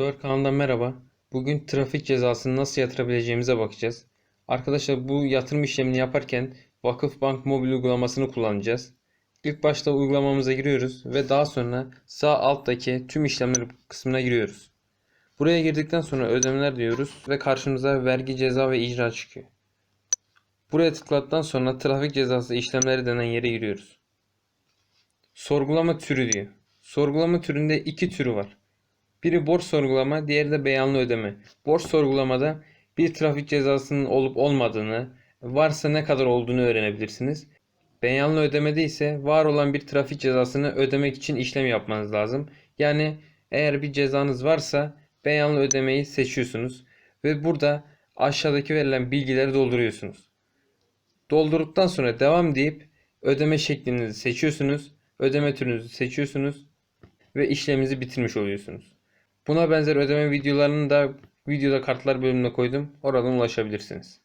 Otover kanalından merhaba. Bugün trafik cezasını nasıl yatırabileceğimize bakacağız. Arkadaşlar bu yatırım işlemini yaparken Vakıfbank mobil uygulamasını kullanacağız. İlk başta uygulamamıza giriyoruz ve daha sonra sağ alttaki tüm işlemler kısmına giriyoruz. Buraya girdikten sonra ödemeler diyoruz ve karşımıza vergi, ceza ve icra çıkıyor. Buraya tıkladıktan sonra trafik cezası işlemleri denen yere giriyoruz. Sorgulama türü diyor. Sorgulama türünde iki türü var. Biri borç sorgulama, diğeri de beyanlı ödeme. Borç sorgulamada bir trafik cezasının olup olmadığını, varsa ne kadar olduğunu öğrenebilirsiniz. Beyanlı ödemede ise var olan bir trafik cezasını ödemek için işlem yapmanız lazım. Yani eğer bir cezanız varsa beyanlı ödemeyi seçiyorsunuz ve burada aşağıdaki verilen bilgileri dolduruyorsunuz. Doldurduktan sonra devam deyip ödeme şeklinizi seçiyorsunuz. Ödeme türünüzü seçiyorsunuz ve işleminizi bitirmiş oluyorsunuz. Buna benzer ödeme videolarını da videoda kartlar bölümüne koydum. Oradan ulaşabilirsiniz.